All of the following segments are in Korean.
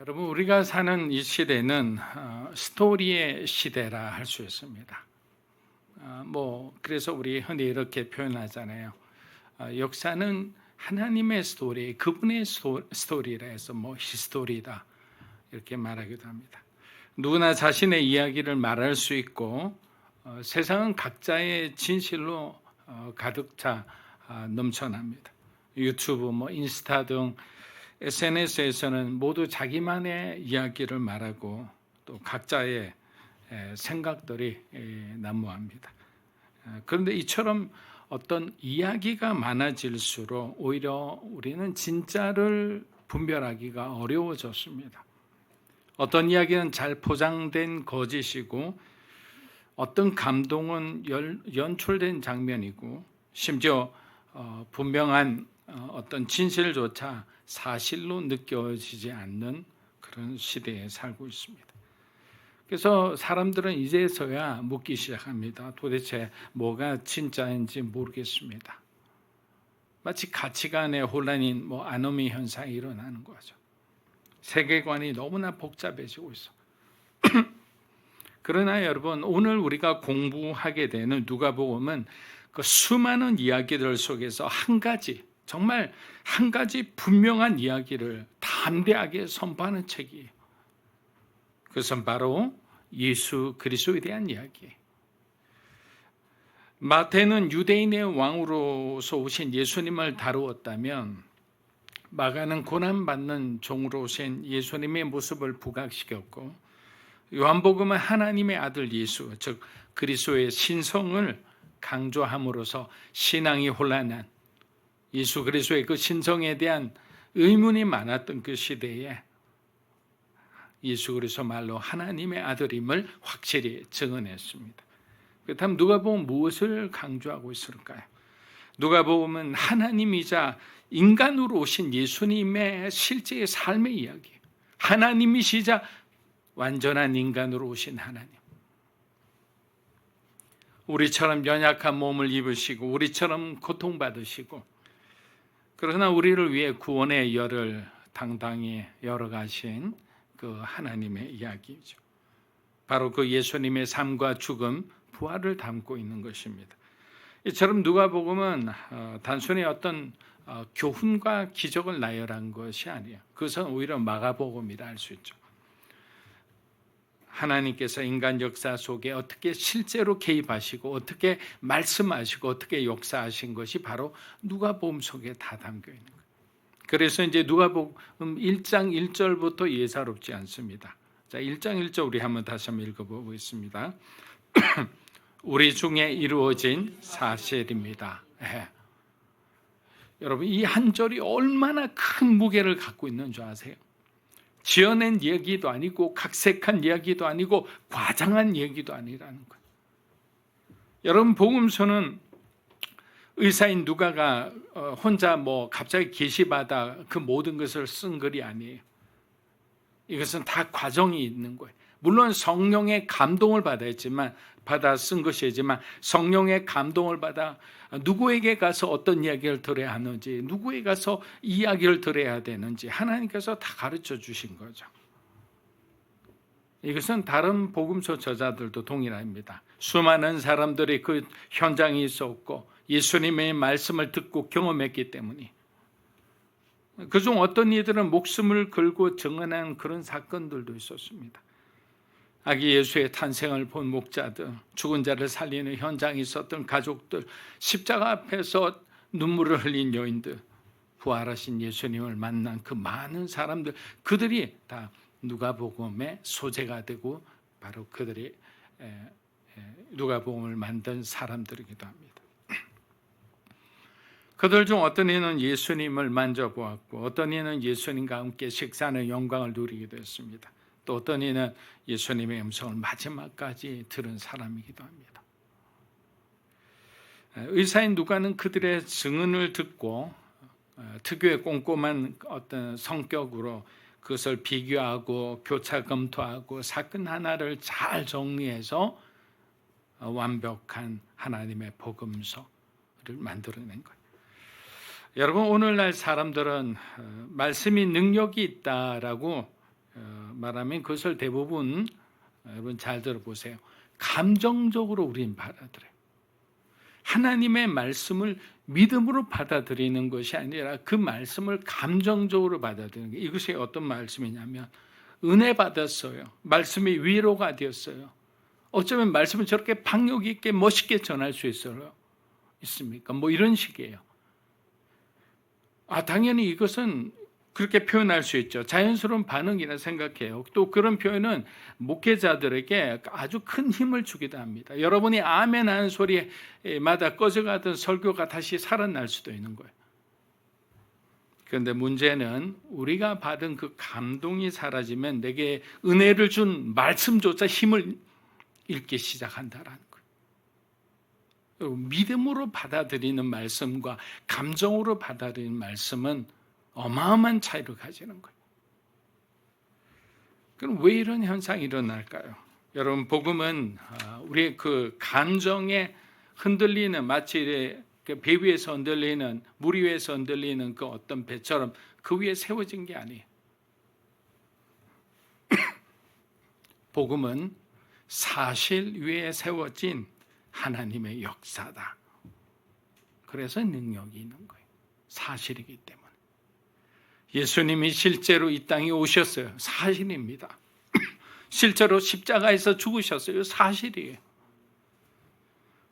여러분 우리가 사는 이 시대는 어, 스토리의 시대라 할 수 있습니다. 어, 뭐 그래서 우리 흔히 이렇게 표현하잖아요. 어, 역사는 하나님의 스토리, 그분의 스토, 스토리라 해서 뭐 히스토리다 이렇게 말하기도 합니다. 누구나 자신의 이야기를 말할 수 있고 어, 세상은 각자의 진실로 어, 가득 차 아, 넘쳐납니다. 유튜브, 뭐 인스타 등 SNS에서는 모두 자기만의 이야기를 말하고 또 각자의 에, 생각들이 에, 난무합니다. 어, 그런데 이처럼 어떤 이야기가 많아질수록 오히려 우리는 진짜를 분별하기가 어려워졌습니다. 어떤 이야기는 잘 포장된 거짓이고 어떤 감동은 연, 연출된 장면이고 심지어 어, 분명한 어, 어떤 진실조차 사실로 느껴지지 않는 그런 시대에 살고 있습니다. 그래서 사람들은 이제서야 묻기 시작합니다. 도대체 뭐가 진짜인지 모르겠습니다. 마치 가치관의 혼란인 뭐 아노미 현상이 일어나는 거죠. 세계관이 너무나 복잡해지고 있어. 그러나 여러분 오늘 우리가 공부하게 되는 누가복음은 그 수많은 이야기들 속에서 한 가지 정말 한 가지 분명한 이야기를 담대하게 선포하는 책이에요. 그것은 바로 예수 그리스도에 대한 이야기. 마태는 유대인의 왕으로서 오신 예수님을 다루었다면 마가는 고난받는 종으로 오신 예수님의 모습을 부각시켰고 요한복음은 하나님의 아들 예수 즉 그리스도의 신성을 강조함으로써 신앙이 혼란한 예수 그리스도의 그 신성에 대한 의문이 많았던 그 시대에 예수 그리스도 말로 하나님의 아들임을 확실히 증언했습니다. 그렇다면 누가 보면 무엇을 강조하고 있을까요? 누가 보면 하나님이자 인간으로 오신 예수님의 실제의 삶의 이야기. 하나님이시자 완전한 인간으로 오신 하나님. 우리처럼 연약한 몸을 입으시고 우리처럼 고통받으시고 그러나 우리를 위해 구원의 열을 당당히 열어가신 그 하나님의 이야기죠. 바로 그 예수님의 삶과 죽음, 부활을 담고 있는 것입니다. 이처럼 누가복음은 어, 단순히 어떤 어, 교훈과 기적을 나열한 것이 아니에요. 그것은 오히려 마가복음이라 할 수 있죠. 하나님께서 인간 역사 속에 어떻게 실제로 개입하시고 어떻게 말씀하시고 어떻게 역사하신 것이 바로 누가복음 속에 다 담겨 있는 거예요. 그래서 이제 누가복음 1장 1절부터 예사롭지 않습니다. 자, 1장 1절 우리 한번 다시 한번 읽어 보겠습니다. 우리 중에 이루어진 사실입니다. 예. 여러분 이 한 절이 얼마나 큰 무게를 갖고 있는 줄 아세요? 지어낸 얘기도 아니고 각색한 이야기도 아니고 과장한 얘기도 아니라는 거예요. 여러분 복음서는 의사인 누가가 어, 혼자 뭐 갑자기 계시받아 그 모든 것을 쓴 글이 아니에요. 이것은 다 과정이 있는 거예요. 물론 성령의 감동을 받았지만 받아 쓴 것이지만 성령의 감동을 받아 누구에게 가서 어떤 이야기를 들어야 하는지 누구에게 가서 이야기를 들어야 되는지 하나님께서 다 가르쳐 주신 거죠. 이것은 다른 복음서 저자들도 동일합니다. 수많은 사람들이 그 현장에 있었고 예수님의 말씀을 듣고 경험했기 때문에 그중 어떤 이들은 목숨을 걸고 증언한 그런 사건들도 있었습니다. 아기 예수의 탄생을 본 목자들, 죽은 자를 살리는 현장에 있었던 가족들, 십자가 앞에서 눈물을 흘린 여인들, 부활하신 예수님을 만난 그 많은 사람들, 그들이 다 누가복음의 소재가 되고 바로 그들이 누가복음을 만든 사람들이기도 합니다. 그들 중 어떤 이는 예수님을 만져보았고 어떤 이는 예수님과 함께 식사하는 영광을 누리기도 했습니다. 또 어떤 이는 예수님의 음성을 마지막까지 들은 사람이기도 합니다. 의사인 누가는 그들의 증언을 듣고 어, 특유의 꼼꼼한 어떤 성격으로 그것을 비교하고 교차 검토하고 사건 하나를 잘 정리해서 어, 완벽한 하나님의 복음서를 만들어낸 거예요. 여러분 오늘날 사람들은 어, 말씀이 능력이 있다라고 어, 말하면 그것을 대부분 여러분 잘 들어보세요. 감정적으로 우리는 받아들여요. 하나님의 말씀을 믿음으로 받아들이는 것이 아니라 그 말씀을 감정적으로 받아들이는 게 이것이 어떤 말씀이냐면 은혜 받았어요. 말씀이 위로가 되었어요. 어쩌면 말씀을 저렇게 박력 있게 멋있게 전할 수 있어요. 있습니까? 뭐 이런 식이에요. 아, 당연히 이것은 그렇게 표현할 수 있죠. 자연스러운 반응이라 생각해요. 또 그런 표현은 목회자들에게 아주 큰 힘을 주기도 합니다. 여러분이 아멘 하는 소리마다 꺼져가던 설교가 다시 살아날 수도 있는 거예요. 그런데 문제는 우리가 받은 그 감동이 사라지면 내게 은혜를 준 말씀조차 힘을 잃기 시작한다라는 거예요. 믿음으로 받아들이는 말씀과 감정으로 받아들이는 말씀은 어마어마한 차이를 가지는 거예요. 그럼 왜 이런 현상이 일어날까요? 여러분 복음은 아, 우리의 그 감정에 흔들리는 마치 그배 위에서 흔들리는 물 위에서 흔들리는 그 어떤 배처럼 그 위에 세워진 게 아니에요. 복음은 사실 위에 세워진 하나님의 역사다. 그래서 능력이 있는 거예요. 사실이기 때문에. 예수님이 실제로 이 땅에 오셨어요. 사실입니다. 실제로 십자가에서 죽으셨어요. 사실이에요.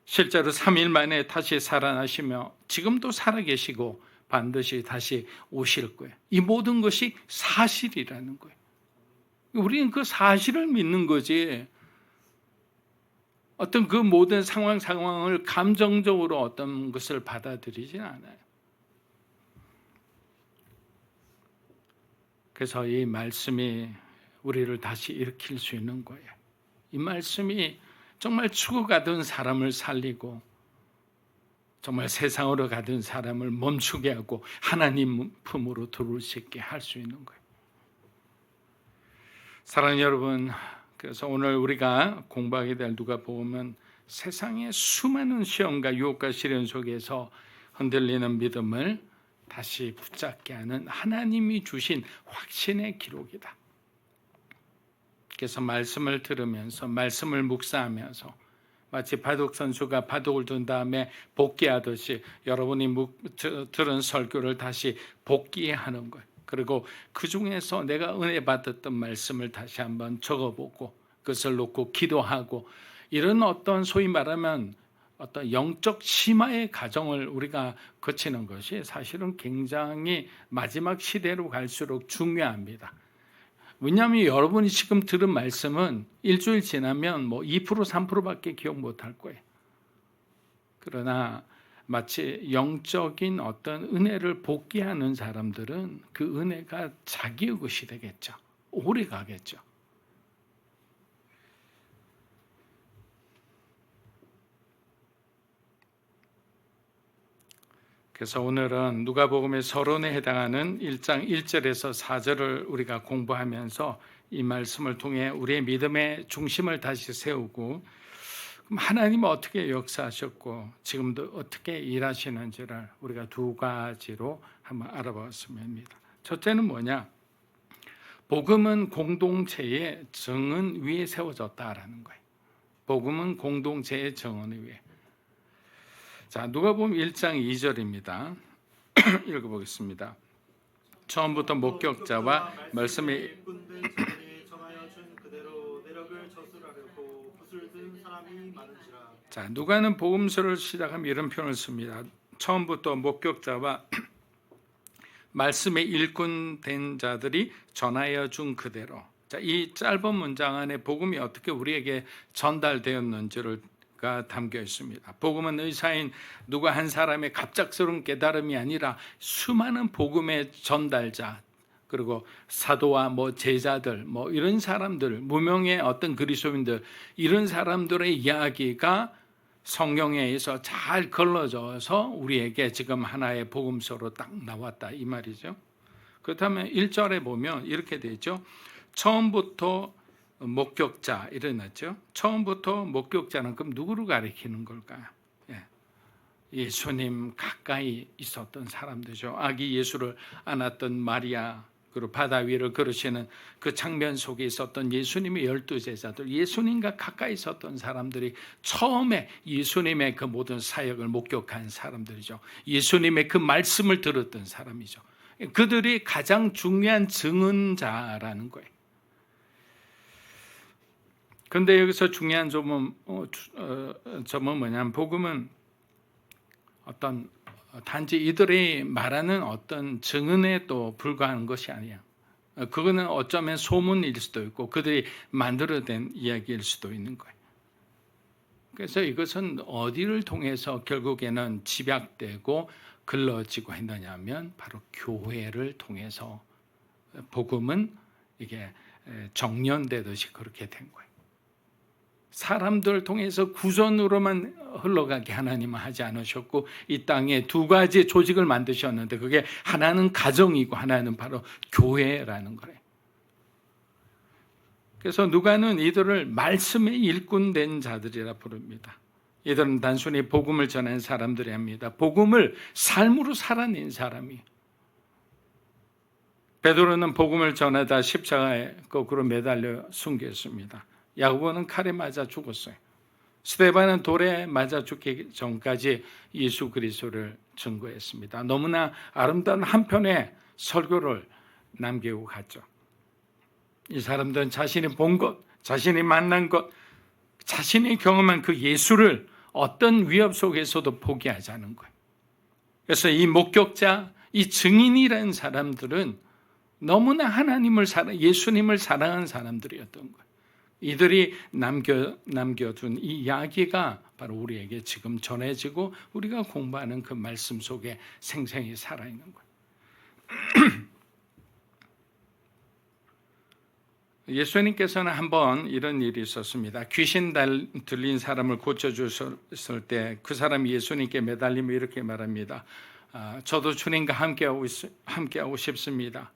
실제로 3일 만에 다시 살아나시며 지금도 살아계시고 반드시 다시 오실 거예요. 이 모든 것이 사실이라는 거예요. 우리는 그 사실을 믿는 거지. 어떤 그 모든 상황 상황을 감정적으로 어떤 것을 받아들이진 않아요. 그래서 이 말씀이 우리를 다시 일으킬 수 있는 거예요. 이 말씀이 정말 죽어가던 사람을 살리고 정말 세상으로 가던 사람을 멈추게 하고 하나님 품으로 들어올 수 있게 할 수 있는 거예요. 사랑하는 여러분, 그래서 오늘 우리가 공부하게 될 누가 보면 세상의 수많은 시험과 유혹과 시련 속에서 흔들리는 믿음을 다시 붙잡게 하는 하나님이 주신 확신의 기록이다. 그래서 말씀을 들으면서 말씀을 묵상하면서 마치 바둑 선수가 바둑을 둔 다음에 복귀하듯이 여러분이 들은 설교를 다시 복귀하는 거예요. 그리고 그 중에서 내가 은혜 받았던 말씀을 다시 한번 적어보고 그것을 놓고 기도하고 이런 어떤 소위 말하면 어떤 영적 심화의 과정을 우리가 거치는 것이 사실은 굉장히 마지막 시대로 갈수록 중요합니다. 왜냐하면 여러분이 지금 들은 말씀은 일주일 지나면 뭐 2% 3%밖에 기억 못 할 거예요. 그러나 마치 영적인 어떤 은혜를 복귀하는 사람들은 그 은혜가 자기의 것이 되겠죠. 오래 가겠죠. 그래서 오늘은 누가복음의 서론에 해당하는 1장 1절에서 4절을 우리가 공부하면서 이 말씀을 통해 우리의 믿음의 중심을 다시 세우고 하나님은 어떻게 역사하셨고 지금도 어떻게 일하시는지를 우리가 두 가지로 한번 알아봤으면 합니다. 첫째는 뭐냐? 복음은 공동체의 정은 위에 세워졌다라는 거예요. 복음은 공동체의 정원 위에. 자, 누가 보면 1장 2절입니다. 읽어 보겠습니다. 처음부터 목격자와 말씀이 자, 누가는 복음서를 시작하면 이런 표현을 씁니다. 처음부터 목격자와 말씀에 일꾼 된 자들이 전하여 준 그대로. 자, 이 짧은 문장 안에 복음이 어떻게 우리에게 전달되었는지를 가 담겨 있습니다. 복음은 의사인 누가 한 사람의 갑작스러운 깨달음이 아니라 수많은 복음의 전달자 그리고 사도와 뭐 제자들 뭐 이런 사람들 무명의 어떤 그리스도인들 이런 사람들의 이야기가 성경에 의해서 잘 걸러져서 우리에게 지금 하나의 복음서로 딱 나왔다 이 말이죠. 그렇다면 1절에 보면 이렇게 되죠. 처음부터 목격자 일어났죠. 처음부터 목격자는 그럼 누구를 가리키는 걸까요? 예. 예수님 가까이 있었던 사람들죠. 아기 예수를 안았던 마리아, 그리고 바다 위를 걸으시는 그 장면 속에 있었던 예수님의 열두 제자들, 예수님과 가까이 있었던 사람들이 처음에 예수님의 그 모든 사역을 목격한 사람들이죠. 예수님의 그 말씀을 들었던 사람이죠. 그들이 가장 중요한 증언자라는 거예요. 근데 여기서 중요한 점은, 어, 어, 점은 뭐냐면, 복음은 어떤 단지 이들이 말하는 어떤 증언에 또 불과한 것이 아니야. 그거는 어쩌면 소문일 수도 있고 그들이 만들어낸 이야기일 수도 있는 거예요. 그래서 이것은 어디를 통해서 결국에는 집약되고 글러지고 했느냐면 바로 교회를 통해서 복음은 이게 정년되듯이 그렇게 된 거예요. 사람들을 통해서 구전으로만 흘러가게 하나님은 하지 않으셨고 이 땅에 두 가지 조직을 만드셨는데 그게 하나는 가정이고 하나는 바로 교회라는 거예요. 그래서 누가는 이들을 말씀의 일꾼 된 자들이라 부릅니다. 이들은 단순히 복음을 전한 사람들이 아닙니다. 복음을 삶으로 살아낸 사람이. 베드로는 복음을 전하다 십자가에 거꾸로 매달려 숨겼습니다. 야고보는 칼에 맞아 죽었어요. 스테반은 돌에 맞아 죽기 전까지 예수 그리스도를 증거했습니다. 너무나 아름다운 한 편의 설교를 남기고 갔죠. 이 사람들은 자신이 본 것, 자신이 만난 것, 자신이 경험한 그 예수를 어떤 위협 속에서도 포기하지 않은 거예요. 그래서 이 목격자, 이 증인이라는 사람들은 너무나 하나님을 사랑, 예수님을 사랑한 사람들이었던 거예요. 이들이 남겨, 남겨둔 이 이야기가 바로 우리에게 지금 전해지고 우리가 공부하는 그 말씀 속에 생생히 살아있는 거예요. 예수님께서는 한번 이런 일이 있었습니다. 귀신 들린 사람을 고쳐주셨을 때 그 사람이 예수님께 매달리며 이렇게 말합니다. 아, 저도 주님과 함께하고, 함께하고 싶습니다.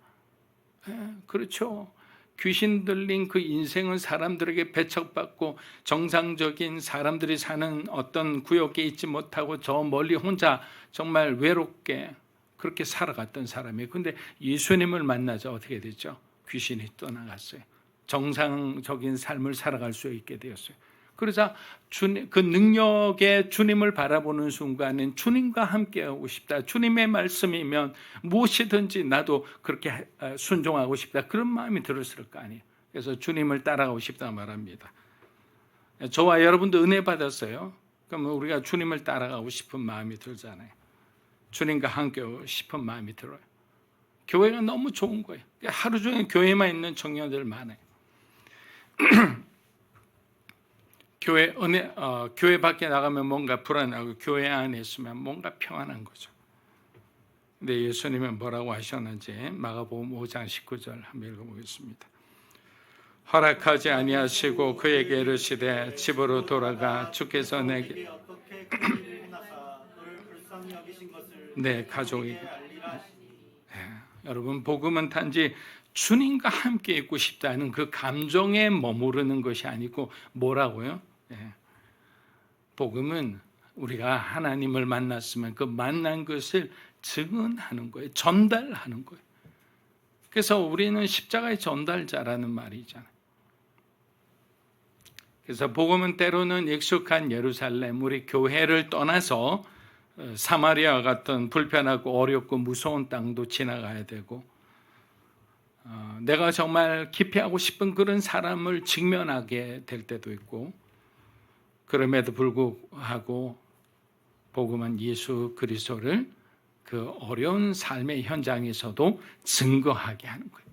에, 그렇죠. 귀신 들린 그 인생은 사람들에게 배척받고 정상적인 사람들이 사는 어떤 구역에 있지 못하고 저 멀리 혼자 정말 외롭게 그렇게 살아갔던 사람이에요. 근데 예수님을 만나자 어떻게 됐죠? 귀신이 떠나갔어요. 정상적인 삶을 살아갈 수 있게 되었어요. 그러자 주님, 그 능력의 주님을 바라보는 순간은 주님과 함께하고 싶다. 주님의 말씀이면 무엇이든지 나도 그렇게 순종하고 싶다. 그런 마음이 들었을 거 아니에요. 그래서 주님을 따라가고 싶다 말합니다. 저와 여러분도 은혜 받았어요. 그럼 우리가 주님을 따라가고 싶은 마음이 들잖아요. 주님과 함께하고 싶은 마음이 들어요. 교회가 너무 좋은 거예요. 하루 종일 교회만 있는 청년들 많아요. 교회 은혜 어, 교회 밖에 나가면 뭔가 불안하고 교회 안에 있으면 뭔가 평안한 거죠. 근데 예수님은 뭐라고 하셨는지 마가복음 5장 19절 한번 읽어보겠습니다. 허락하지 아니하시고 그에게 이르시되 집으로 돌아가 주께서 내게 내 가족이 네, 여러분 복음은 단지 주님과 함께 있고 싶다는 그 감정에 머무르는 것이 아니고 뭐라고요? 예. 복음은 우리가 하나님을 만났으면 그 만난 것을 증언하는 거예요. 전달하는 거예요. 그래서 우리는 십자가의 전달자라는 말이잖아요. 그래서 복음은 때로는 익숙한 예루살렘, 우리 교회를 떠나서 어, 사마리아 같은 불편하고 어렵고 무서운 땅도 지나가야 되고, 어, 내가 정말 기피하고 싶은 그런 사람을 직면하게 될 때도 있고, 그럼에도 불구하고 복음은 예수 그리스도를 그 어려운 삶의 현장에서도 증거하게 하는 거예요.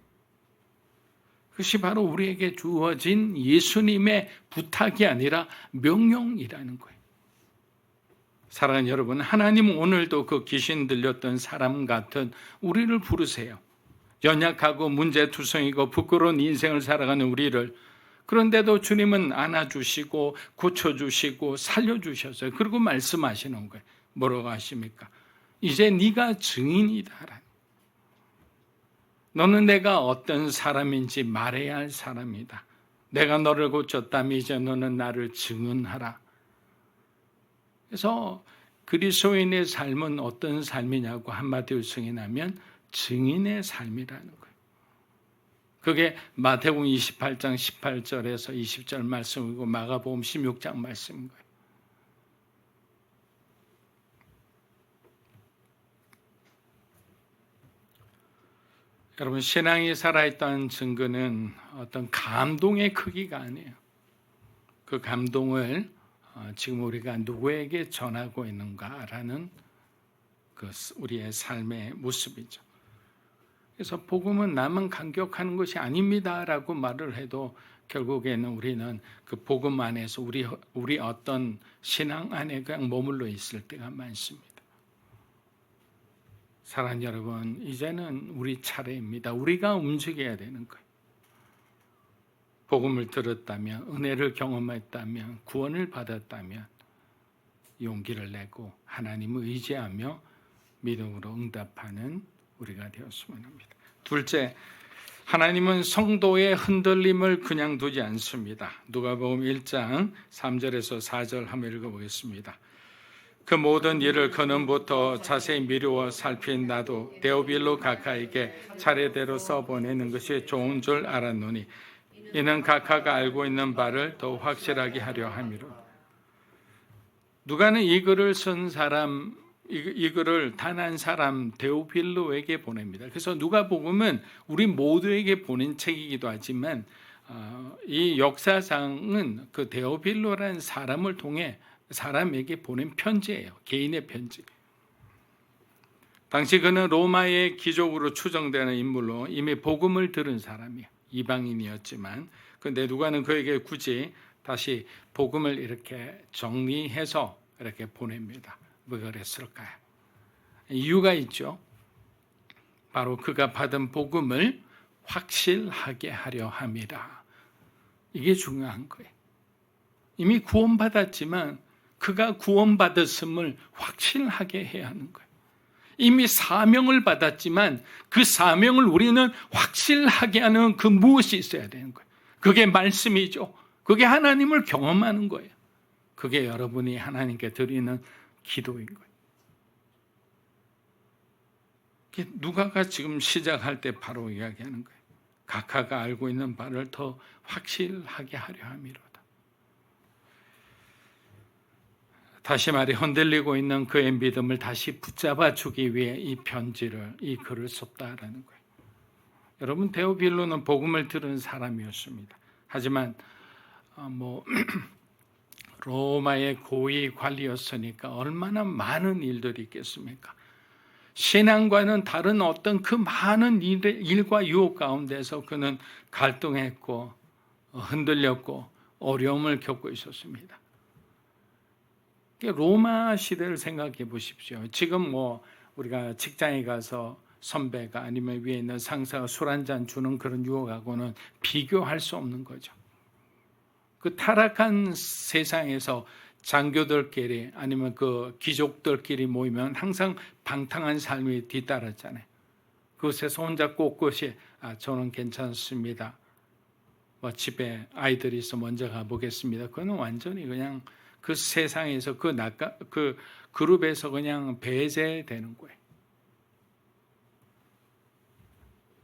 그것이 바로 우리에게 주어진 예수님의 부탁이 아니라 명령이라는 거예요. 사랑하는 여러분, 하나님은 오늘도 그 귀신 들렸던 사람 같은 우리를 부르세요. 연약하고 문제투성이고 부끄러운 인생을 살아가는 우리를 그런데도 주님은 안아주시고 고쳐주시고 살려주셨어요. 그리고 말씀하시는 거예요. 뭐라고 하십니까? 이제 네가 증인이다. 너는 내가 어떤 사람인지 말해야 할 사람이다. 내가 너를 고쳤다면 이제 너는 나를 증언하라. 그래서 그리스도인의 삶은 어떤 삶이냐고 한마디로 승인하면 증인의 삶이라는 거예요. 그게 마태복음 28장 18절에서 20절 말씀이고 마가복음 16장 말씀인 거예요. 여러분 신앙이 살아있다는 증거는 어떤 감동의 크기가 아니에요. 그 감동을 어, 지금 우리가 누구에게 전하고 있는가라는 그 우리의 삶의 모습이죠. 그래서 복음은 나만 감격하는 것이 아닙니다라고 말을 해도 결국에는 우리는 그 복음 안에서 우리 우리 어떤 신앙 안에 그냥 머물러 있을 때가 많습니다. 사랑 여러분, 이제는 우리 차례입니다. 우리가 움직여야 되는 거예요. 복음을 들었다면, 은혜를 경험했다면, 구원을 받았다면, 용기를 내고 하나님을 의지하며 믿음으로 응답하는 우리가 되었으면 합니다. 둘째, 하나님은 성도의 흔들림을 그냥 두지 않습니다. 누가복음 1장 3절에서 4절 한번 읽어보겠습니다. 그 모든 일을 그는부터 자세히 미루어 살핀 나도 데오빌로 가카에게 차례대로 써보내는 것이 좋은 줄 알았노니 이는 가카가 알고 있는 바를 더 확실하게 하려 함이로 누가는 이 글을 쓴 사람 이 글을 단한 사람 데오빌로에게 보냅니다. 그래서 누가복음은 우리 모두에게 보낸 책이기도 하지만 어, 이 역사상은 그 데오빌로라는 사람을 통해 사람에게 보낸 편지예요. 개인의 편지. 당시 그는 로마의 귀족으로 추정되는 인물로 이미 복음을 들은 사람이에요. 이방인이었지만 근데 누가는 그에게 굳이 다시 복음을 이렇게 정리해서 이렇게 보냅니다. 왜 그랬을까요? 이유가 있죠. 바로 그가 받은 복음을 확실하게 하려 함이라. 이게 중요한 거예요. 이미 구원받았지만 그가 구원받았음을 확실하게 해야 하는 거예요. 이미 사명을 받았지만 그 사명을 우리는 확실하게 하는 그 무엇이 있어야 되는 거예요. 그게 말씀이죠. 그게 하나님을 경험하는 거예요. 그게 여러분이 하나님께 드리는 기도인 거예요. 누가가 지금 시작할 때 바로 이야기하는 거예요. 각하가 알고 있는 바를 더 확실하게 하려 함이로. 다시 말해 흔들리고 있는 그의 믿음을 다시 붙잡아 주기 위해 이 편지를 이 글을 썼다라는 거예요. 여러분 데오빌로는 복음을 들은 사람이었습니다. 하지만 어, 뭐 로마의 고위 관리였으니까 얼마나 많은 일들이 있겠습니까? 신앙과는 다른 어떤 그 많은 일과 유혹 가운데서 그는 갈등했고 흔들렸고 어려움을 겪고 있었습니다. 로마 시대를 생각해 보십시오. 지금 뭐 우리가 직장에 가서 선배가 아니면 위에 있는 상사가 술 한 잔 주는 그런 유혹하고는 비교할 수 없는 거죠. 그 타락한 세상에서 장교들끼리 아니면 그 귀족들끼리 모이면 항상 방탕한 삶이 뒤따랐잖아요. 그곳에서 혼자 꼿꼿이 아 저는 괜찮습니다. 뭐 집에 아이들이 있어 먼저 가보겠습니다. 그거는 완전히 그냥 그 세상에서 그 낚아, 그 그룹에서 그냥 배제되는 거예요.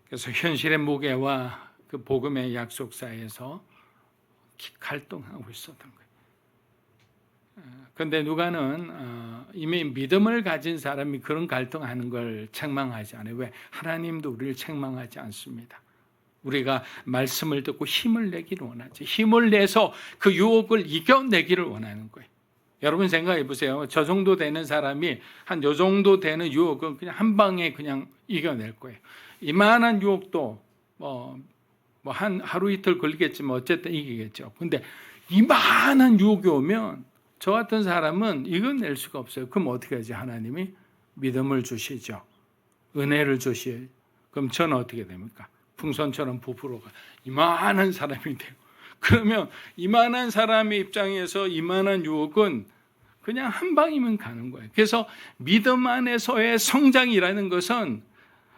그래서 현실의 무게와 그 복음의 약속 사이에서 갈등하고 있었던 거예요. 그런데 누가는 어, 이미 믿음을 가진 사람이 그런 갈등하는 걸 책망하지 않아요. 왜? 하나님도 우리를 책망하지 않습니다. 우리가 말씀을 듣고 힘을 내기를 원하지. 힘을 내서 그 유혹을 이겨내기를 원하는 거예요. 여러분 생각해 보세요. 저 정도 되는 사람이 한 요 정도 되는 유혹은 그냥 한 방에 그냥 이겨낼 거예요. 이만한 유혹도 뭐, 뭐 한 하루 이틀 걸리겠지만 어쨌든 이기겠죠. 근데 이만한 유혹이 오면 저 같은 사람은 이겨낼 수가 없어요. 그럼 어떻게 하지? 하나님이 믿음을 주시죠. 은혜를 주시. 그럼 저는 어떻게 됩니까? 풍선처럼 부풀어가 이만한 사람이 돼요. 그러면 이만한 사람의 입장에서 이만한 유혹은 그냥 한 방이면 가는 거예요. 그래서 믿음 안에서의 성장이라는 것은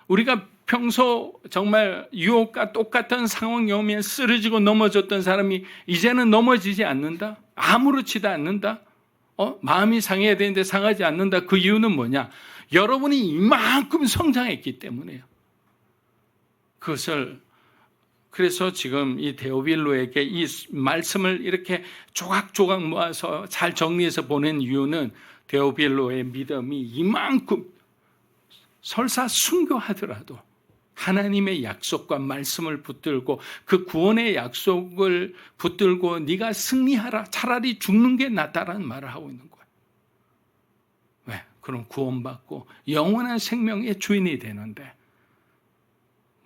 우리가 평소 정말 유혹과 똑같은 상황이 오면 쓰러지고 넘어졌던 사람이 이제는 넘어지지 않는다? 아무렇지도 않는다? 어? 마음이 상해야 되는데 상하지 않는다? 그 이유는 뭐냐? 여러분이 이만큼 성장했기 때문에요. 그것을 그래서 지금 이 데오빌로에게 이 말씀을 이렇게 조각조각 모아서 잘 정리해서 보낸 이유는 데오빌로의 믿음이 이만큼 설사 순교하더라도 하나님의 약속과 말씀을 붙들고 그 구원의 약속을 붙들고 네가 승리하라 차라리 죽는 게 낫다라는 말을 하고 있는 거예요. 왜? 그럼 구원받고 영원한 생명의 주인이 되는데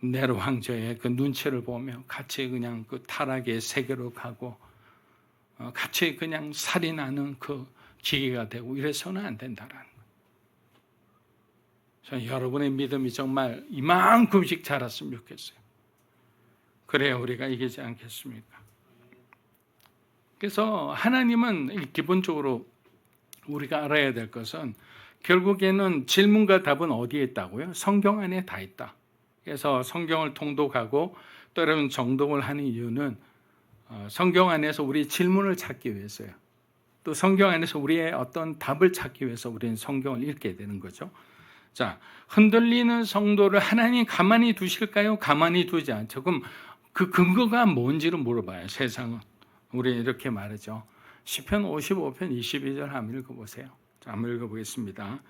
네로 황제의 그 눈치를 보며 같이 그냥 그 타락의 세계로 가고 어, 같이 그냥 살인하는 그 기계가 되고 이래서는 안 된다라는 저는 여러분의 믿음이 정말 이만큼씩 자랐으면 좋겠어요. 그래야 우리가 이기지 않겠습니까? 그래서 하나님은 기본적으로 우리가 알아야 될 것은 결국에는 질문과 답은 어디에 있다고요? 성경 안에 다 있다. 그래서 성경을 통독하고 또 여러분 정독을 하는 이유는 어, 성경 안에서 우리 질문을 찾기 위해서요. 또 성경 안에서 우리의 어떤 답을 찾기 위해서 우리는 성경을 읽게 되는 거죠. 자, 흔들리는 성도를 하나님 가만히 두실까요? 가만히 두지 않죠. 그럼 그 근거가 뭔지를 물어봐요. 세상은. 우리 이렇게 말하죠. 시편 55편 22절 한번 읽어보세요. 자, 한번 읽어보겠습니다.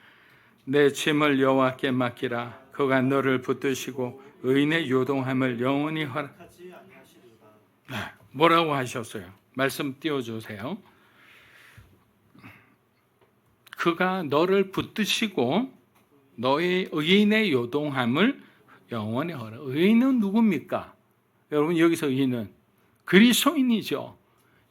내 짐을 여호와께 맡기라. 그가 너를 붙드시고 의인의 요동함을 영원히 허락. 네, 뭐라고 하셨어요? 말씀 띄워주세요. 그가 너를 붙드시고 너의 의인의 요동함을 영원히 허락. 의인은 누굽니까? 여러분 여기서 의인은 그리스도인이죠.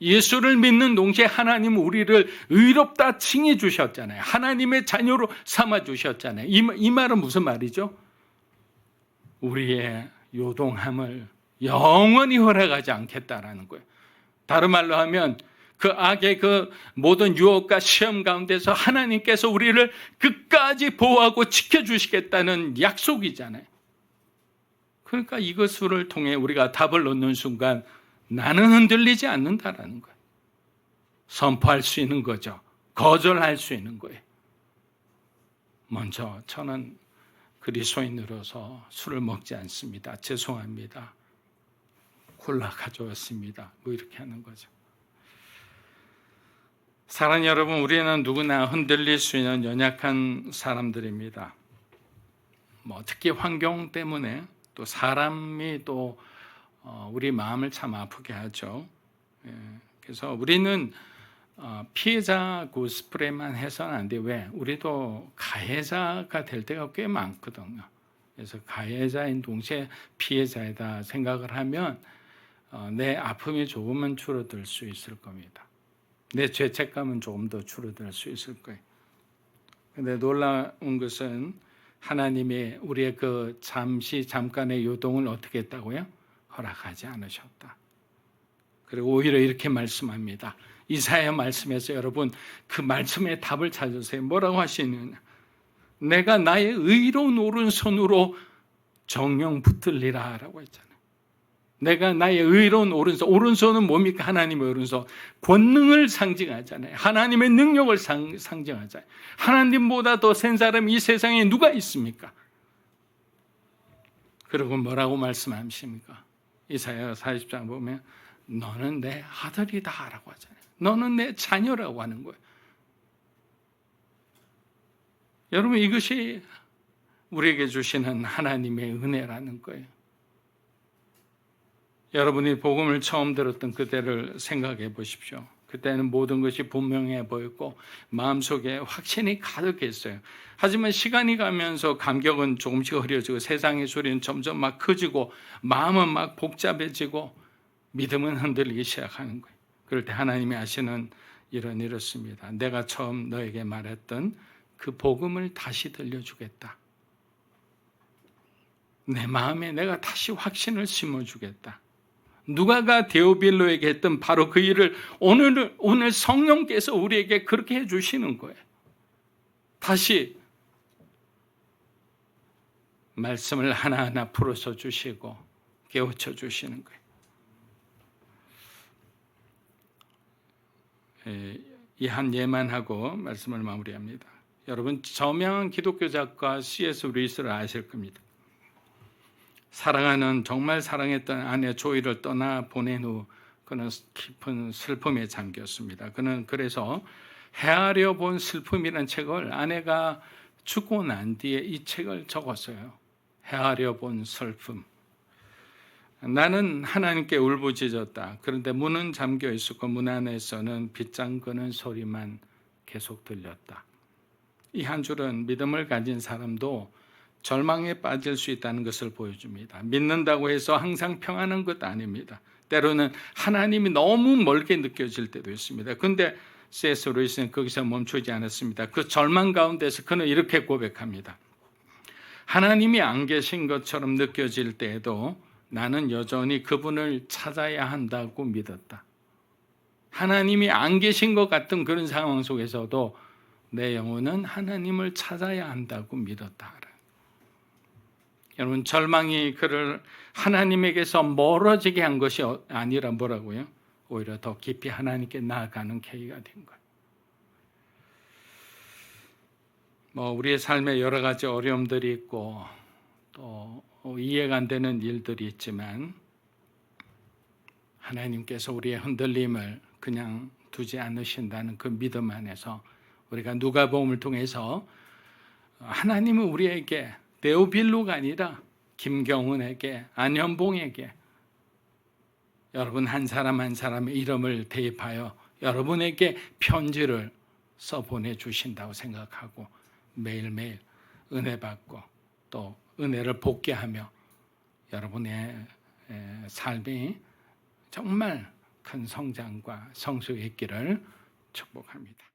예수를 믿는 동시에 하나님 우리를 의롭다 칭해 주셨잖아요. 하나님의 자녀로 삼아 주셨잖아요. 이, 이 말은 무슨 말이죠? 우리의 요동함을 영원히 허락하지 않겠다라는 거예요. 다른 말로 하면 그 악의 그 모든 유혹과 시험 가운데서 하나님께서 우리를 끝까지 보호하고 지켜주시겠다는 약속이잖아요. 그러니까 이것을 통해 우리가 답을 얻는 순간 나는 흔들리지 않는다라는 거예요. 선포할 수 있는 거죠. 거절할 수 있는 거예요. 먼저 저는 그리스도인으로서 술을 먹지 않습니다. 죄송합니다. 콜라 가져왔습니다. 뭐 이렇게 하는 거죠. 사랑 여러분, 우리는 누구나 흔들릴 수 있는 연약한 사람들입니다. 뭐 특히 환경 때문에 또 사람이 또 어, 우리 마음을 참 아프게 하죠. 예, 그래서 우리는 어, 피해자 고스프레만 해서는 안 돼. 왜? 우리도 가해자가 될 때가 꽤 많거든요. 그래서 가해자인 동시에 피해자이다 생각을 하면 어, 내 아픔이 조금은 줄어들 수 있을 겁니다. 내 죄책감은 조금 더 줄어들 수 있을 거예요. 근데 놀라운 것은 하나님이 우리의 그 잠시 잠깐의 요동을 어떻게 했다고요? 허락하지 않으셨다. 그리고 오히려 이렇게 말씀합니다. 이사야 말씀에서 여러분 그 말씀의 답을 찾으세요. 뭐라고 하시느냐? 내가 나의 의로운 오른손으로 정령 붙들리라라고 했잖아요. 내가 나의 의로운 오른손, 오른손은 뭡니까? 하나님의 오른손. 권능을 상징하잖아요. 하나님의 능력을 상, 상징하잖아요. 하나님보다 더 센 사람이 이 세상에 누가 있습니까? 그리고 뭐라고 말씀하십니까? 이사야 40장 보면 너는 내 아들이다 라고 하잖아요. 너는 내 자녀라고 하는 거예요. 여러분 이것이 우리에게 주시는 하나님의 은혜라는 거예요. 여러분이 복음을 처음 들었던 그때를 생각해 보십시오. 그때는 모든 것이 분명해 보였고 마음속에 확신이 가득했어요. 하지만 시간이 가면서 감격은 조금씩 흐려지고 세상의 소리는 점점 막 커지고 마음은 막 복잡해지고 믿음은 흔들리기 시작하는 거예요. 그럴 때 하나님이 하시는 일은 이렇습니다. 내가 처음 너에게 말했던 그 복음을 다시 들려주겠다. 내 마음에 내가 다시 확신을 심어주겠다. 누가가 데오빌로에게 했던 바로 그 일을 오늘 오늘 성령께서 우리에게 그렇게 해 주시는 거예요. 다시 말씀을 하나하나 풀어서 주시고 깨우쳐 주시는 거예요. 이 한 예만 하고 말씀을 마무리합니다. 여러분 저명한 기독교 작가 C.S. 루이스를 아실 겁니다. 사랑하는 정말 사랑했던 아내 조이를 떠나 보낸 후 그는 깊은 슬픔에 잠겼습니다. 그는 그래서 헤아려 본 슬픔이라는 책을 아내가 죽고 난 뒤에 이 책을 적었어요. 헤아려 본 슬픔. 나는 하나님께 울부짖었다. 그런데 문은 잠겨 있었고 문 안에서는 빗장 끄는 소리만 계속 들렸다. 이 한 줄은 믿음을 가진 사람도 절망에 빠질 수 있다는 것을 보여줍니다. 믿는다고 해서 항상 평안한 것 아닙니다. 때로는 하나님이 너무 멀게 느껴질 때도 있습니다. 근데 C.S. 루이스는 거기서 멈추지 않았습니다. 그 절망 가운데서 그는 이렇게 고백합니다. 하나님이 안 계신 것처럼 느껴질 때에도 나는 여전히 그분을 찾아야 한다고 믿었다. 하나님이 안 계신 것 같은 그런 상황 속에서도 내 영혼은 하나님을 찾아야 한다고 믿었다. 여러분 절망이 그를 하나님에게서 멀어지게 한 것이 아니라 뭐라고요? 오히려 더 깊이 하나님께 나아가는 계기가 된 거예요. 뭐 우리의 삶에 여러 가지 어려움들이 있고 또 이해가 안 되는 일들이 있지만 하나님께서 우리의 흔들림을 그냥 두지 않으신다는 그 믿음 안에서 우리가 누가복음을 통해서 하나님은 우리에게 데오빌로가 아니라 김경훈에게 안현봉에게 여러분 한 사람 한 사람의 이름을 대입하여 여러분에게 편지를 써 보내 주신다고 생각하고 매일매일 은혜 받고 또 은혜를 복귀하며 여러분의 삶이 정말 큰 성장과 성숙이 있기를 축복합니다.